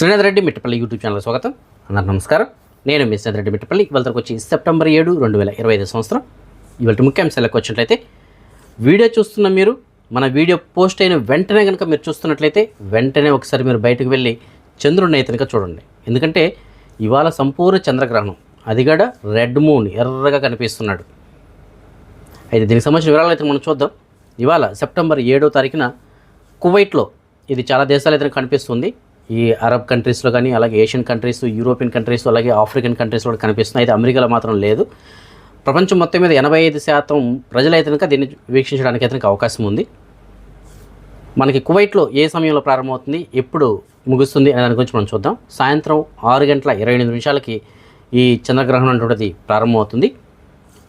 Srinath Reddy Mittapalli YouTube channel స్వాగతం. అందరు నమస్కారం. నేను మీ శ్రీనాథ్ రెడ్డి మిట్టపల్లి. ఇవాళకి వచ్చి సెప్టెంబర్ ఏడు రెండు వేల ఇరవై ఐదు సంవత్సరం. ఇవాళ ముఖ్యాంశాలకు వచ్చినట్లయితే వీడియో చూస్తున్న మీరు మన వీడియో పోస్ట్ అయిన వెంటనే కనుక మీరు చూస్తున్నట్లయితే వెంటనే ఒకసారి మీరు బయటకు వెళ్ళి చంద్రుడిని అయితే కనుక చూడండి. ఎందుకంటే ఇవాళ సంపూర్ణ చంద్రగ్రహణం. అది కూడా రెడ్ మూన్ ఎర్రగా కనిపిస్తున్నాడు. అయితే దీనికి సంబంధించిన వివరాలు అయితే మనం చూద్దాం. ఇవాళ సెప్టెంబర్ ఏడో తారీఖున కువైట్లో ఇది చాలా దేశాలు అయితే కనిపిస్తుంది. ఈ అరబ్ కంట్రీస్లో కానీ అలాగే ఏషియన్ కంట్రీస్ యూరోపియన్ కంట్రీస్ అలాగే ఆఫ్రికన్ కంట్రీస్లో కూడా కనిపిస్తుంది అయితే అమెరికాలో మాత్రం లేదు. ప్రపంచం మొత్తం మీద ఎనభై ఐదు శాతం ప్రజలైతే కనుక దీన్ని వీక్షించడానికి అయితే అవకాశం ఉంది. మనకి కువైట్లో ఏ సమయంలో ప్రారంభమవుతుంది ఎప్పుడు ముగుస్తుంది అనే దాని గురించి మనం చూద్దాం. సాయంత్రం ఆరు గంటల ఇరవై ఎనిమిది నిమిషాలకి ఈ చంద్రగ్రహణం అటువంటిది ప్రారంభమవుతుంది.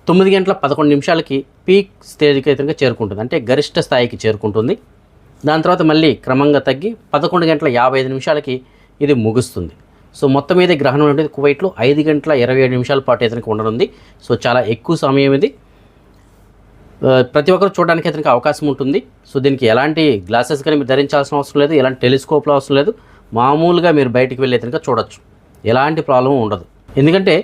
తొమ్మిది గంటల పదకొండు నిమిషాలకి పీక్ స్టేజ్కి అయితే చేరుకుంటుంది. అంటే గరిష్ట స్థాయికి చేరుకుంటుంది. దాని తర్వాత మళ్ళీ క్రమంగా తగ్గి పదకొండు గంటల యాభై ఐదు నిమిషాలకి ఇది ముగుస్తుంది. సో మొత్తం మీద గ్రహణం అనేది కువైట్లో ఐదు గంటల ఇరవై ఏడు నిమిషాల పాటు ఇతనికి ఉండనుంది. సో చాలా ఎక్కువ సమయం ఇది. ప్రతి ఒక్కరు చూడడానికి ఇతనికి అవకాశం ఉంటుంది. సో దీనికి ఎలాంటి గ్లాసెస్ కానీ మీరు ధరించాల్సిన అవసరం లేదు. ఎలాంటి టెలిస్కోప్లు అవసరం లేదు. మామూలుగా మీరు బయటికి వెళ్ళి అయితే చూడొచ్చు. ఎలాంటి ప్రాబ్లం ఉండదు. ఎందుకంటే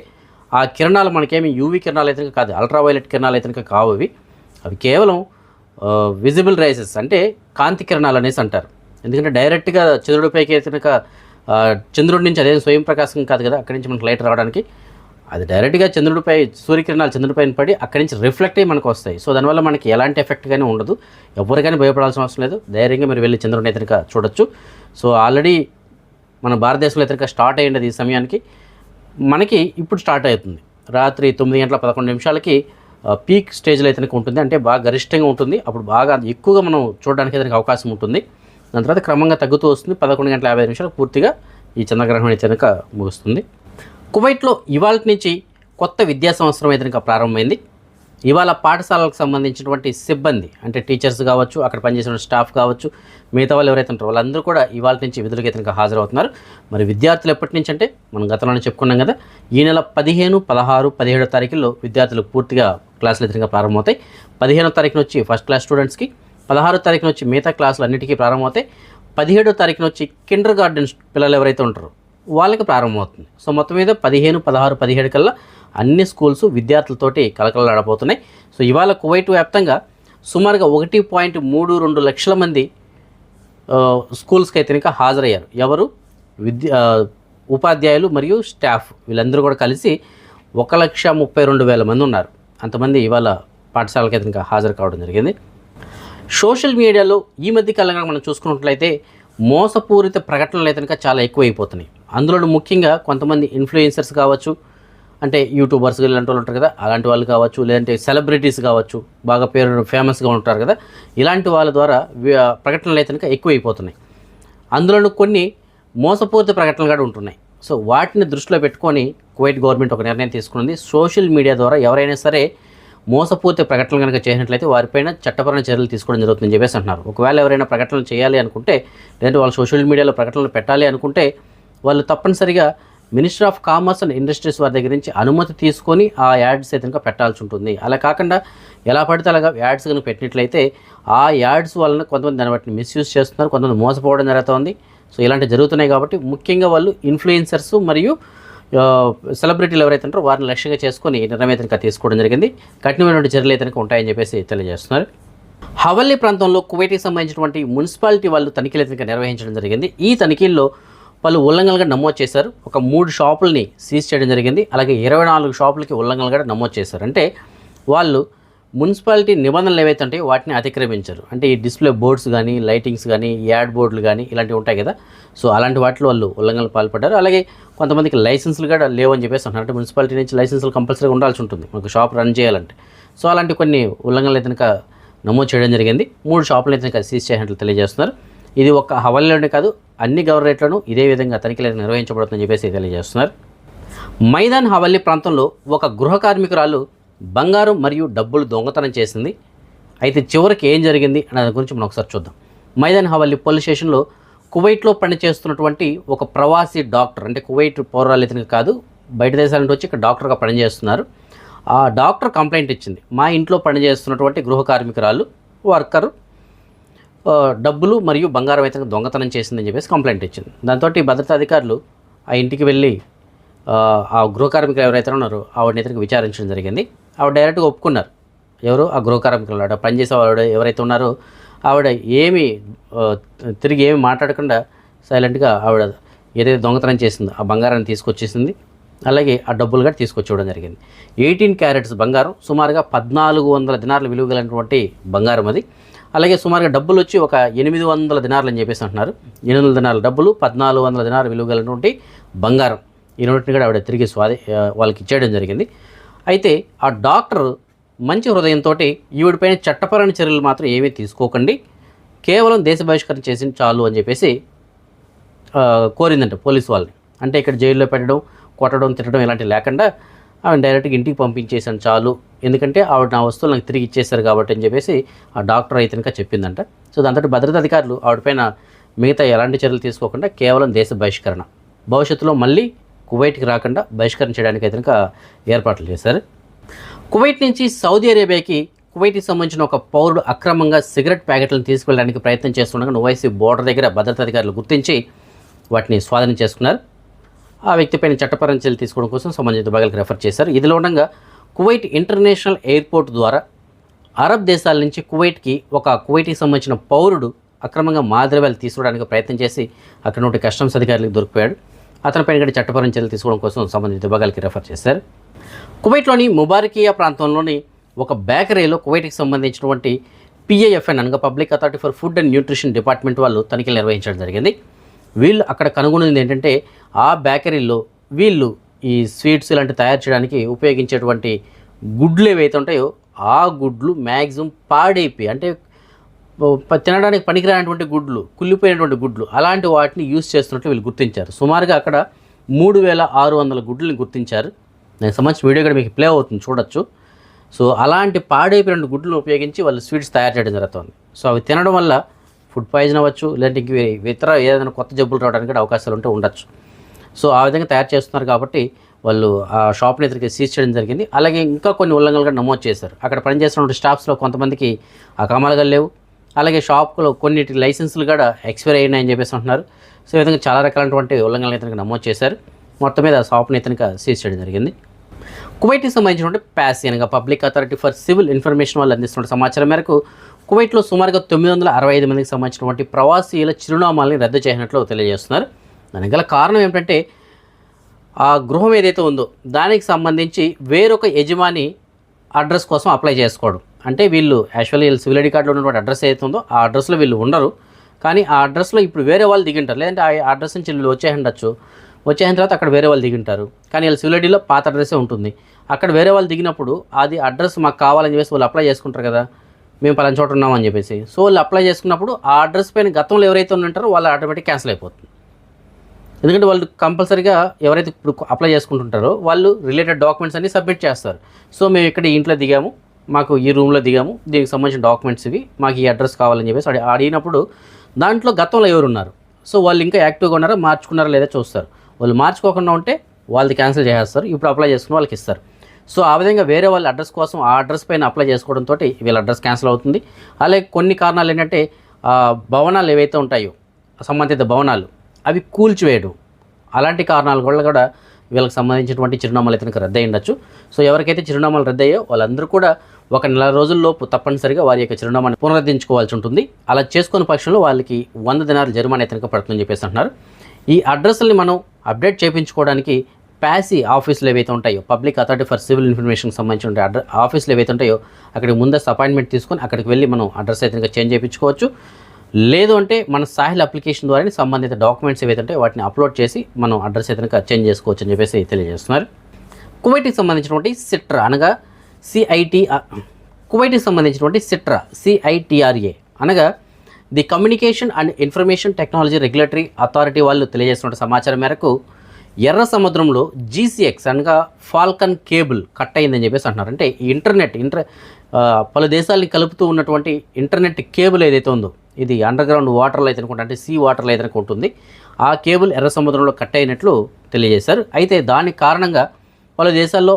ఆ కిరణాలు మనకేమి యూవీ కిరణాలు అయితే కాదు. అల్ట్రావైలెట్ కిరణాలు అయితే కావు అవి. అవి కేవలం విజిబుల్ రైసెస్ అంటే కాంతి కిరణాలు అనేసి అంటారు. ఎందుకంటే డైరెక్ట్గా చంద్రుడిపైకి అయితే కనుక చంద్రుడి నుంచి అదేం స్వయం ప్రకాశం కాదు కదా అక్కడి నుంచి మనకు లైట్ రావడానికి. అది డైరెక్ట్గా చంద్రుడిపై సూర్యకిరణాలు చంద్రుడిపైన పడి అక్కడి నుంచి రిఫ్లెక్ట్ అయ్యి మనకు వస్తాయి. సో దానివల్ల మనకి ఎలాంటి ఎఫెక్ట్ కానీ ఉండదు. ఎవరికైనా భయపడాల్సిన అవసరం లేదు. ధైర్యంగా మీరు వెళ్ళి చంద్రుడిని అయితే చూడొచ్చు. సో ఆల్రెడీ మన భారతదేశంలో అయితే స్టార్ట్ అయ్యింది ఈ సమయానికి. మనకి ఇప్పుడు స్టార్ట్ అవుతుంది. రాత్రి తొమ్మిది గంటల పదకొండు నిమిషాలకి పీక్ స్టేజ్లో అయితే ఉంటుంది. అంటే బాగా గరిష్టంగా ఉంటుంది. అప్పుడు బాగా ఎక్కువగా మనం చూడడానికి అయితే అవకాశం ఉంటుంది. దాని తర్వాత క్రమంగా తగ్గుతూ వస్తుంది. పదకొండు గంటల యాభై నిమిషాలు పూర్తిగా ఈ చంద్రగ్రహణం అయితే కనుక ముగుస్తుంది. కువైట్లో ఇవాళ నుంచి కొత్త విద్యా సంవత్సరం అయితే కనుక ప్రారంభమైంది. ఇవాళ పాఠశాలలకు సంబంధించినటువంటి సిబ్బంది అంటే టీచర్స్ కావచ్చు అక్కడ పనిచేసిన స్టాఫ్ కావచ్చు మిగతా వాళ్ళు ఎవరైతే ఉంటారో వాళ్ళందరూ కూడా ఇవాళ నుంచి విధులకి అయితే హాజరవుతున్నారు. మరి విద్యార్థులు ఎప్పటి నుంచి అంటే మనం గతంలోనే చెప్పుకున్నాం కదా ఈ నెల పదిహేను పదహారు పదిహేడో తారీఖుల్లో విద్యార్థులు పూర్తిగా క్లాసులు ఇతరంగా ప్రారంభమవుతాయి. పదిహేనో తారీఖున వచ్చి ఫస్ట్ క్లాస్ స్టూడెంట్స్కి పదహారో తారీఖున వచ్చి మిగతా క్లాసులు అన్నిటికీ ప్రారంభమవుతాయి. పదిహేడో తారీఖున వచ్చి కిండర్ గార్డెన్ పిల్లలు ఎవరైతే ఉంటారో వాళ్ళకి ప్రారంభమవుతుంది. సో మొత్తం మీద పదిహేను పదహారు పదిహేడు కల్లా అన్ని స్కూల్స్ విద్యార్థులతోటి కలకలలాడబోతున్నాయి. సో ఇవాళ కువైట్ వ్యాప్తంగా సుమారుగా ఒకటి పాయింట్ మూడు రెండు లక్షల మంది స్కూల్స్కి అయితే కనుక హాజరయ్యారు. ఎవరు? విద్య ఉపాధ్యాయులు మరియు స్టాఫ్ వీళ్ళందరూ కూడా కలిసి ఒక లక్ష ముప్పై రెండు వేల మంది ఉన్నారు. అంతమంది ఇవాళ పాఠశాలకి అయితే ఇంకా హాజరు కావడం జరిగింది. సోషల్ మీడియాలో ఈ మధ్య కాలంగా మనం చూసుకున్నట్లయితే మోసపూరిత ప్రకటనలు అయితే కనుక చాలా ఎక్కువైపోతున్నాయి. అందులో ముఖ్యంగా కొంతమంది ఇన్ఫ్లుయెన్సర్స్ కావచ్చు అంటే యూట్యూబర్స్ ఇలాంటి వాళ్ళు ఉంటారు కదా అలాంటి వాళ్ళు కావచ్చు లేదంటే సెలబ్రిటీస్ కావచ్చు బాగా పేరు ఫేమస్గా ఉంటారు కదా ఇలాంటి వాళ్ళ ద్వారా ప్రకటనలు అయితే కనుక ఎక్కువైపోతున్నాయి. అందులోనూ కొన్ని మోసపూరిత ప్రకటనలు కూడా ఉంటున్నాయి. సో వాటిని దృష్టిలో పెట్టుకొని కువైట్ గవర్నమెంట్ ఒక నిర్ణయం తీసుకుంది సోషల్ మీడియా ద్వారా ఎవరైనా సరే మోసపూరిత ప్రకటనలు కనుక చేసినట్లయితే వారిపైన చట్టపరమైన చర్యలు తీసుకోవడం జరుగుతుందని చెప్పేసి అంటున్నారు. ఒకవేళ ఎవరైనా ప్రకటనలు చేయాలి అనుకుంటే లేదంటే వాళ్ళు సోషల్ మీడియాలో ప్రకటనలు పెట్టాలి అనుకుంటే వాళ్ళు తప్పనిసరిగా minister of commerce and industries వారి దగ్గర నుంచి అనుమతి తీసుకొని ఆ యాడ్స్ అయితే కనుక పెట్టాల్సి ఉంటుంది. అలా కాకుండా ఎలా పడితే అలాగా యాడ్స్ కనుక పెట్టినట్లయితే ఆ యాడ్స్ వలన కొంతమంది దాన్ని వాటిని మిస్యూజ్ చేస్తున్నారు కొంతమంది మోసపోవడం జరుగుతుంది. సో ఇలాంటివి జరుగుతున్నాయి కాబట్టి ముఖ్యంగా వాళ్ళు ఇన్ఫ్లుయెన్సర్స్ మరియు సెలబ్రిటీలు ఎవరైతే ఉంటారో వారిని లక్ష్యంగా చేసుకొని నిర్ణయం అయితే తీసుకోవడం జరిగింది. కఠినమైనటువంటి చర్యలు అయితే ఉంటాయని చెప్పేసి తెలియజేస్తున్నారు. హవల్లీ ప్రాంతంలో కువైట్కి సంబంధించినటువంటి మున్సిపాలిటీ వాళ్ళు తనిఖీలు అయితే నిర్వహించడం జరిగింది. ఈ తనిఖీల్లో పలు ఉల్లంఘనలుగా నమోదు చేశారు. ఒక మూడు షాపుల్ని సీజ్ చేయడం జరిగింది. అలాగే ఇరవై నాలుగు షాపులకి ఉల్లంఘనలుగా నమోదు చేశారు. అంటే వాళ్ళు మున్సిపాలిటీ నిబంధనలు ఏవైతే ఉంటాయో వాటిని అతిక్రమించారు. అంటే ఈ డిస్ప్లే బోర్డ్స్ కానీ లైటింగ్స్ కానీ యాడ్ బోర్డులు కానీ ఇలాంటివి ఉంటాయి కదా. సో అలాంటి వాటిలో వాళ్ళు ఉల్లంఘనలు పాల్పడ్డారు. అలాగే కొంతమందికి లైసెన్సులు కూడా లేవని చెప్పేసి అంటున్నారు. అంటే మున్సిపాలిటీ నుంచి లైసెన్సులు కంపల్సరీగా ఉండాల్సి ఉంటుంది. మనకు షాప్ రన్ చేయాలంటే. సో అలాంటి కొన్ని ఉల్లంఘనలు అయితే నమోదు చేయడం జరిగింది. మూడు షాపులు అయితే సీజ్ చేసినట్లు తెలియజేస్తున్నారు. ఇది ఒక హవల్లోనే కాదు అన్ని గవర్నరేట్లను ఇదే విధంగా తనిఖీలు నిర్వహించబడుతుందని చెప్పేసి తెలియజేస్తున్నారు. మైదాన్ హవల్లి ప్రాంతంలో ఒక గృహ కార్మికురాలు బంగారం మరియు డబ్బులు దొంగతనం చేసింది. అయితే చివరికి ఏం జరిగింది అనే దాని గురించి మనం ఒకసారి చూద్దాం. మైదాన్ హవల్లి పోలీస్ స్టేషన్లో కువైట్లో పనిచేస్తున్నటువంటి ఒక ప్రవాసీ డాక్టర్ అంటే కువైట్ పౌరాలు ఇతనికి కాదు బయట దేశాల నుంచి వచ్చి ఇక్కడ డాక్టర్గా పనిచేస్తున్నారు. ఆ డాక్టర్ కంప్లైంట్ ఇచ్చింది. మా ఇంట్లో పనిచేస్తున్నటువంటి గృహ కార్మికురాలు వర్కరు డబ్బులు మరియు బంగారం అయితే దొంగతనం చేసిందని చెప్పేసి కంప్లైంట్ ఇచ్చింది. దాంతో భద్రతా అధికారులు ఆ ఇంటికి వెళ్ళి ఆ, ఆ గృహ కార్మికులు ఎవరైతే ఉన్నారో ఆవిడని ఇతనికి విచారించడం జరిగింది. ఆవిడ డైరెక్ట్గా ఒప్పుకున్నారు. ఎవరు? ఆ గృహ కార్మికులు ఆవిడ పనిచేసే ఆవిడ ఎవరైతే ఉన్నారో ఆవిడ ఏమి తిరిగి ఏమి మాట్లాడకుండా సైలెంట్గా ఆవిడ ఏదైతే దొంగతనం చేసిందో ఆ బంగారాన్ని తీసుకొచ్చేసింది. అలాగే ఆ డబ్బులు కూడా తీసుకొచ్చివ్వడం జరిగింది. ఎయిటీన్ క్యారెట్స్ బంగారం సుమారుగా పద్నాలుగు వందల దినార్లు విలువ గలటువంటి బంగారం అది. అలాగే సుమారుగా డబ్బులు వచ్చి ఒక ఎనిమిది వందల దినార్లు అని చెప్పేసి అంటున్నారు. ఎనిమిది వందల దినాల డబ్బులు పద్నాలుగు వందల దినాలు విలువ గలటువంటి బంగారం. ఈ నోటిని కూడా ఆవిడ తిరిగి స్వాధీ వాళ్ళకి ఇచ్చేయడం జరిగింది. అయితే ఆ డాక్టర్ మంచి హృదయంతో ఈవిడిపైన చట్టపరమైన చర్యలు మాత్రం ఏమీ తీసుకోకండి. కేవలం దేశ బహిష్కరణ చేసింది చాలు అని చెప్పేసి కోరిందంట పోలీసు వాళ్ళని. అంటే ఇక్కడ జైల్లో పెట్టడం కొట్టడం తిట్టడం ఇలాంటివి లేకుండా ఆవిడ డైరెక్ట్గా ఇంటికి పంపించేసాను చాలు. ఎందుకంటే ఆవిడ నా వస్తువులు నాకు తిరిగి ఇచ్చేశారు కాబట్టి అని చెప్పేసి ఆ డాక్టర్ అయితే చెప్పిందంట. సో దాంతో భద్రతా అధికారులు ఆవిడపైన మిగతా ఎలాంటి చర్యలు తీసుకోకుండా కేవలం దేశ బహిష్కరణ. భవిష్యత్తులో మళ్ళీ కువైట్కి రాకుండా బహిష్కరణ చేయడానికి అయితే కనుక ఏర్పాట్లు చేశారు. కువైట్ నుంచి సౌదీ అరేబియాకి కువైట్కి సంబంధించిన ఒక పౌరుడు అక్రమంగా సిగరెట్ ప్యాకెట్లను తీసుకెళ్ళడానికి ప్రయత్నం చేస్తుండగా నువైసీ బోర్డర్ దగ్గర భద్రతా అధికారులు గుర్తించి వాటిని స్వాధీనం చేసుకున్నారు. ఆ వ్యక్తిపైన చట్టపరమైన చర్యలు తీసుకోవడం కోసం సంబంధిత భాగాలకు రెఫర్ చేశారు. ఇదిలో ఉండగా కువైట్ ఇంటర్నేషనల్ ఎయిర్పోర్ట్ ద్వారా అరబ్ దేశాల నుంచి కువైట్కి ఒక కువైట్కి సంబంధించిన పౌరుడు అక్రమంగా మాదిరవేలు తీసుకోవడానికి ప్రయత్నం చేసి అక్కడ నుండి కస్టమ్స్ అధికారులకు దొరికిపోయాడు. అతనిపైన కూడా చట్టపరమైన చర్యలు తీసుకోవడం కోసం సంబంధిత విభాగాలకి రెఫర్ చేశారు. కువైట్లోని ముబారకియా ప్రాంతంలోని ఒక బేకరీలో కువైట్కి సంబంధించినటువంటి పిఐఎఫ్ఎన్ అనగా public authority for food and nutrition department వాళ్ళు తనిఖీలు నిర్వహించడం జరిగింది. వీళ్ళు అక్కడ కనుగొన్నది ఏంటంటే ఆ బేకరీలో వీళ్ళు ఈ స్వీట్స్ ఇలాంటి తయారు చేయడానికి ఉపయోగించేటువంటి గుడ్లు ఏవైతే ఉంటాయో ఆ గుడ్లు మ్యాక్సిమం పాడైపోయి అంటే తినడానికి పనికిరానటువంటి గుడ్లు కుళ్ళిపోయినటువంటి గుడ్లు అలాంటి వాటిని యూజ్ చేస్తున్నట్లు వీళ్ళు గుర్తించారు. సుమారుగా అక్కడ మూడు వేల ఆరు వందల గుడ్లని గుర్తించారు. దానికి సంబంధించిన వీడియో కూడా మీకు ప్లే అవుతుంది చూడొచ్చు. సో అలాంటి పాడైపోయిన గుడ్లను ఉపయోగించి వాళ్ళు స్వీట్స్ తయారు చేయడం జరుగుతుంది. సో అవి తినడం వల్ల ఫుడ్ పాయిజన్ అవ్వచ్చు లేదంటే ఇంక ఇతర ఏదైనా కొత్త జబ్బులు రావడానికి కూడా అవకాశాలు ఉంటే ఉండొచ్చు. సో ఆ విధంగా తయారు చేస్తున్నారు కాబట్టి వాళ్ళు ఆ షాప్ని ఎదురుకి సీజ్ చేయడం జరిగింది. అలాగే ఇంకా కొన్ని ఉల్లంఘనలు కూడా నమోదు చేశారు. అక్కడ పనిచేస్తున్న స్టాఫ్స్లో కొంతమందికి ఆ కమాలుగా లేవు. అలాగే షాప్లో కొన్నిటి లైసెన్సులు కూడా ఎక్స్పైర్ అయినాయని చెప్పేసి అంటున్నారు. సో ఈ విధంగా చాలా రకాలైనటువంటి ఉల్లంఘనలు ఇతనికి నమోదు చేశారు. మొత్తం మీద ఆ షాప్ని ఇతనికి సీజ్ చేయడం జరిగింది. కువైట్కి సంబంధించినటువంటి ప్యాసి అనగా public authority for civil information వాళ్ళు అందిస్తున్న సమాచారం మేరకు కువైట్లో సుమారుగా తొమ్మిది వందల అరవై ఐదు మందికి సంబంధించినటువంటి ప్రవాసీల చిరునామాలని రద్దు చేసినట్లు తెలియజేస్తున్నారు. దానికి గల కారణం ఏమిటంటే ఆ గృహం ఏదైతే ఉందో దానికి సంబంధించి వేరొక యజమాని అడ్రస్ కోసం అప్లై చేసుకోవడం. అంటే వీళ్ళు యాక్చువల్లీ వీళ్ళు సివిల్ ఐడి కార్డులో ఉన్నటువంటి అడ్రస్ ఏదైతే ఉందో ఆ అడ్రస్లో వీళ్ళు ఉండరు. కానీ ఆ అడ్రస్లో ఇప్పుడు వేరే వాళ్ళు దిగింటారు. లేదంటే ఆ అడ్రస్ నుంచి వీళ్ళు వచ్చే ఉండొచ్చు వచ్చేసిన తర్వాత అక్కడ వేరే వాళ్ళు దిగింటారు. కానీ వీళ్ళు సివిల్ ఐడిలో పాత అడ్రస్సే ఉంటుంది. అక్కడ వేరే వాళ్ళు దిగినప్పుడు అది అడ్రస్ మాకు కావాలని చెప్పేసి వాళ్ళు అప్లై చేసుకుంటారు కదా మేము పలానా చోట ఉన్నామని చెప్పేసి. సో వాళ్ళు అప్లై చేసుకున్నప్పుడు ఆ అడ్రస్ పైన గతంలో ఎవరైతే ఉంటారో వాళ్ళు ఆటోమేటిక్ క్యాన్సిల్ అయిపోతుంది. ఎందుకంటే వాళ్ళు కంపల్సరీగా ఎవరైతే ఇప్పుడు అప్లై చేసుకుంటుంటారో వాళ్ళు రిలేటెడ్ డాక్యుమెంట్స్ అన్ని సబ్మిట్ చేస్తారు. సో మేము ఇక్కడ ఇంట్లో దిగాము. మాకు ఈ రూమ్లో దిగాము. దీనికి సంబంధించిన డాక్యుమెంట్స్ ఇవి. మాకు ఈ అడ్రస్ కావాలని చెప్పేసి అడి అడిగినప్పుడు దాంట్లో గతంలో ఎవరు ఉన్నారు సో వాళ్ళు ఇంకా యాక్టివ్గా ఉన్నారా? మార్చుకున్నారా లేదా చూస్తారు. వాళ్ళు మార్చుకోకుండా ఉంటే వాళ్ళది క్యాన్సిల్ చేసేస్తారు. ఇప్పుడు అప్లై చేసుకుని వాళ్ళకి ఇస్తారు. సో ఆ విధంగా వేరే వాళ్ళ అడ్రస్ కోసం ఆ అడ్రస్ పైన అప్లై చేసుకోవడంతో వీళ్ళ అడ్రస్ క్యాన్సిల్ అవుతుంది. అలాగే కొన్ని కారణాలు ఏంటంటే భవనాలు ఏవైతే ఉంటాయో సంబంధిత భవనాలు అవి కూల్చివేయడం. అలాంటి కారణాలు కూడా కూడా వీళ్ళకి సంబంధించినటువంటి చిరునామాలు అయితే రద్దు ఉండొచ్చు. సో ఎవరికైతే చిరునామాలు రద్దయ్యో వాళ్ళందరూ కూడా ఒక నెల రోజుల్లోపు తప్పనిసరిగా వారి యొక్క చిరునామాను పునరుద్ధరించుకోవాల్సి ఉంటుంది. అలా చేసుకున్న పక్షంలో వాళ్ళకి వంద దినాలు జరిమానా ఇతనికి పడుతుందని చెప్పేసి అంటున్నారు. ఈ అడ్రస్ని మనం అప్డేట్ చేయించుకోవడానికి ప్యాసీ ఆఫీసులు ఏవైతే ఉంటాయో పబ్లిక్ అథారిటీ ఫర్ సివిల్ ఇన్ఫర్మేషన్కి సంబంధించిన అడ్ర ఆఫీసులు ఏవైతే ఉంటాయో అక్కడికి ముందస్తు అపాయింట్మెంట్ తీసుకొని అక్కడికి వెళ్ళి మనం అడ్రస్ అయితే చేంజ్ చేయించుకోవచ్చు. లేదు అంటే మన సాహిల్ అప్లికేషన్ ద్వారా సంబంధిత డాక్యుమెంట్స్ ఏవైతే ఉంటాయో వాటిని అప్లోడ్ చేసి మనం అడ్రస్ అయితే చేంజ్ చేసుకోవచ్చు అని చెప్పేసి తెలియజేస్తున్నారు. కువైట్కి సంబంధించినటువంటి సిట్రా అనగా సిఐటి కువైట్కి సంబంధించినటువంటి సిట్రా సిఐటిఆర్ఏ అనగా the communication and information technology regulatory authority వాళ్ళు తెలియజేస్తున్న సమాచారం మేరకు ఎర్ర సముద్రంలో జీసీఎక్స్ అనగా ఫాల్కన్ కేబుల్ కట్ అయిందని చెప్పేసి అంటున్నారు. అంటే ఈ ఇంటర్నెట్ ఇంటర్ పలు దేశాలని కలుపుతూ ఉన్నటువంటి ఇంటర్నెట్ కేబుల్ ఏదైతే ఉందో ఇది అండర్ గ్రౌండ్ వాటర్లో అయితే అనుకుంటా అంటే సీ వాటర్లో అయితే ఉంటుంది. ఆ కేబుల్ ఎర్ర సముద్రంలో కట్ అయినట్లు తెలియజేశారు. అయితే దాని కారణంగా పలు దేశాల్లో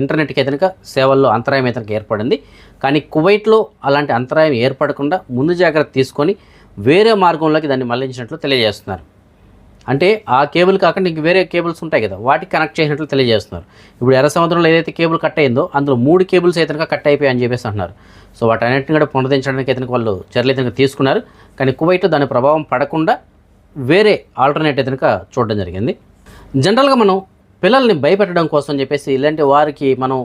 ఇంటర్నెట్కి అయితే కనుక సేవల్లో అంతరాయం అయితే ఏర్పడింది. కానీ కువైట్లో అలాంటి అంతరాయం ఏర్పడకుండా ముందు జాగ్రత్త తీసుకొని వేరే మార్గంలోకి దాన్ని మళ్ళించినట్లు తెలియజేస్తున్నారు. అంటే ఆ కేబుల్ కాకుండా ఇంక వేరే కేబుల్స్ ఉంటాయి కదా వాటికి కనెక్ట్ చేసినట్లు తెలియజేస్తున్నారు. ఇప్పుడు ఎర్ర సముద్రంలో ఏదైతే కేబుల్ కట్ అయిందో అందులో మూడు కేబుల్స్ అయితే కట్ అయిపోయాయి అని చెప్పేసి అంటున్నారు. సో వాటన్నిటిని కూడా పునరుద్ధరించడానికి అయితే వాళ్ళు చర్యలు అయితే తీసుకున్నారు. కానీ కువైట్ దాని ప్రభావం పడకుండా వేరే ఆల్టర్నేట్ అయితే చూడడం జరిగింది. జనరల్గా మనం పిల్లల్ని భయపెట్టడం కోసం చెప్పేసి ఇలాంటి వారికి మనం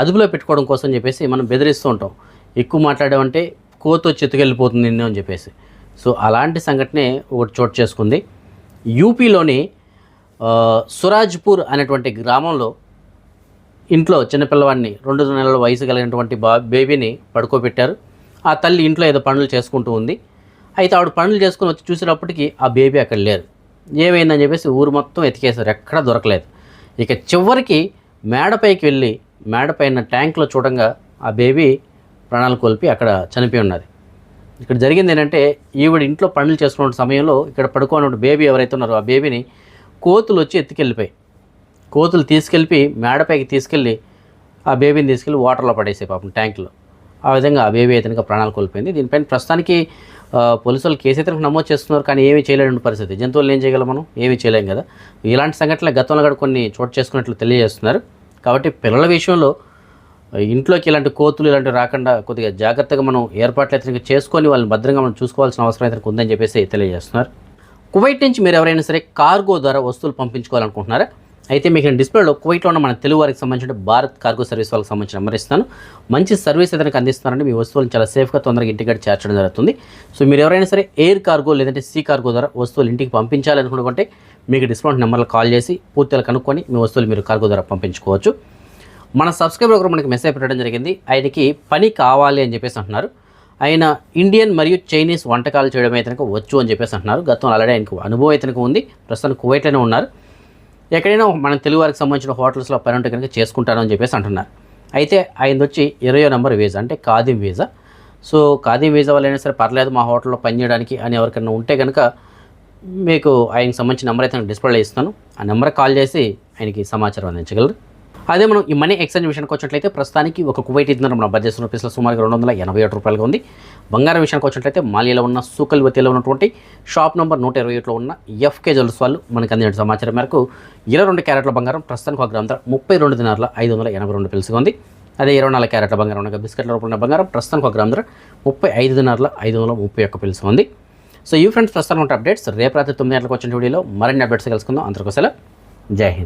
అదుపులో పెట్టుకోవడం కోసం చెప్పేసి మనం బెదిరిస్తూ ఉంటాం. ఎక్కువ మాట్లాడామంటే కోతో చితుకెళ్ళిపోతుంది అని చెప్పేసి. సో అలాంటి సంఘటనే ఒకటి చోటు చేసుకుంది. యూపీలోని సురాజ్పూర్ అనేటువంటి గ్రామంలో ఇంట్లో చిన్నపిల్లవాడిని రెండు నెలల వయసు కలిగినటువంటి బా బేబీని పడుకోబెట్టారు. ఆ తల్లి ఇంట్లో ఏదో పనులు చేసుకుంటూ ఉంది. అయితే ఆవిడ పనులు చేసుకుని వచ్చి చూసేటప్పటికి ఆ బేబీ అక్కడ లేరు. ఏమైందని చెప్పేసి ఊరు మొత్తం ఎతికేశారు. ఎక్కడా దొరకలేదు. ఇక చివరికి మేడపైకి వెళ్ళి మేడపైన ట్యాంక్లో చూడంగా ఆ బేబీ ప్రాణాలు కోల్పి అక్కడ చనిపోయి ఉన్నది. ఇక్కడ జరిగింది ఏంటంటే ఈవిడ ఇంట్లో పనులు చేసుకున్న సమయంలో ఇక్కడ పడుకోని బేబీ ఎవరైతే ఉన్నారో ఆ బేబీని కోతులు వచ్చి ఎత్తుకెళ్ళిపోయి కోతులు తీసుకెళ్ళి మేడపైకి తీసుకెళ్ళి ఆ బేబీని తీసుకెళ్ళి వాటర్లో పడేసే పాపం ట్యాంక్లో. ఆ విధంగా ఆ బేబీ అయితే ప్రాణాలు కోల్పోయింది. దీనిపైన ప్రస్తుతానికి పోలీసులు పోలీసు కేసు అయితే నమోదు చేస్తున్నారు కానీ ఏమీ చేయలేని పరిస్థితి. జంతువులు ఏం చేయగలం మనం? ఏమీ చేయలేం కదా. ఇలాంటి సంఘటనలు గతంలో కూడా కొన్ని చోటు చేసుకున్నట్లు తెలియజేస్తున్నారు. కాబట్టి పిల్లల విషయంలో ఇంట్లోకి ఇలాంటి కోతులు ఇలాంటివి రాకుండా కొద్దిగా జాగ్రత్తగా మనం ఏర్పాట్లు అయితే చేసుకొని వాళ్ళని భద్రంగా మనం చూసుకోవాల్సిన అవసరం అయితే ఉందని చెప్పేసి తెలియజేస్తున్నారు. కువైట్ నుంచి మీరు ఎవరైనా సరే కార్గో ద్వారా వస్తువులు పంపించుకోవాలనుకుంటున్నారా? అయితే మీకు నేను డిస్ప్లేలో కువైట్లో ఉన్న మన తెలుగు వారికి సంబంధించిన భారత్ కార్గో సర్వీస్ వాళ్ళకి సంబంధించిన నెంబర్ ఇస్తాను. మంచి సర్వీస్ ఏదైనా అందిస్తున్నారంటే మీ వస్తువులను చాలా సేఫ్గా తొందరగా ఇంటికి చేర్చడం జరుగుతుంది. సో మీరు ఎవరైనా సరే ఎయిర్ కార్గో లేదంటే సీ కార్గో ద్వారా వస్తువులు ఇంటికి పంపించాలనుకుంటే మీకు డిస్కౌంట్ నెంబర్లో కాల్ చేసి పూర్తిగా కనుక్కొని మీ వస్తువులు మీరు కార్గో ద్వారా పంపించుకోవచ్చు. మన సబ్స్క్రైబర్ ఒకరు మనకి మెసేజ్ పెట్టడం జరిగింది. ఆయనకి పని కావాలి అని చెప్పేసి అంటున్నారు. ఆయన ఇండియన్ మరియు చైనీస్ వంటకాలు చేయడం అయితే వచ్చు అని చెప్పేసి అంటున్నారు. గతంలో ఆల్రెడీ ఆయనకు అనుభవం అయితే ఉంది. ప్రస్తుతం కువైట్లోనే ఉన్నారు. ఎక్కడైనా మన తెలుగు వారికి సంబంధించిన హోటల్స్లో పని ఉంటే కనుక చేసుకుంటాను అని చెప్పేసి అంటున్నారు. అయితే ఆయన వచ్చి ఇరవై నెంబర్ వీజా అంటే ఖాదీం వీజా సో ఖాదీం వీజా వాళ్ళైనా సరే పర్లేదు మా హోటల్లో పని చేయడానికి అని ఎవరికైనా ఉంటే కనుక మీకు ఆయనకి సంబంధించిన నెంబర్ అయితే నేను డిస్ప్లే ఇస్తాను ఆ నెంబర్ కాల్ చేసి ఆయనకి సమాచారం అందించగలరు. అదే మనం ఈ మనీ ఎక్స్చేంజ్ విషయానికి వచ్చినట్లయితే ప్రస్తుతానికి ఒక కువైట్ ఇద్దరు మన బడ్జెట్ రూపీస్లో సుమారుగా రెండు వందల ఎనభై ఏడు రూపాయలుగా ఉంది. బంగారం విషయానికి వచ్చినట్లయితే మాలియాలో ఉన్న సూకల్వతిలో ఉన్నటువంటి షాప్ నెంబర్ నూట ఇరవై ఏడులో ఉన్న ఎఫ్కే జ్యువెల్స్ వాళ్ళు మనకు అందిన సమాచారం మేరకు ఇరవై రెండు క్యారెట్ల బంగారం ప్రస్తుతానికి ఒక గ్రామ ముప్పై రెండు దినార్ల ఐదు వందల ఎనభై రెండు పిలుసుగా ఉంది. అదే ఇరవై నాలుగు క్యారెట్ల బంగారం ఉన్న బిస్కెట్ల రూపంలో ఉన్న బంగారం ప్రస్తుతానికి ఒక గ్రామ ధర ముప్పై ఐదు దినారుల ఐదు వందల ముప్పై ఒక్క పిలుసు ఉంది. సో ఈ ఫ్రెండ్స్ ప్రస్తుతం ఉంటే అప్డేట్స్ రేపు రాత్రి తొమ్మిది గంటలకు వచ్చిన వీడియోలో మరిన్ని అప్డేట్స్ కలుసుకుందాం అందరికోసం జై హింద్.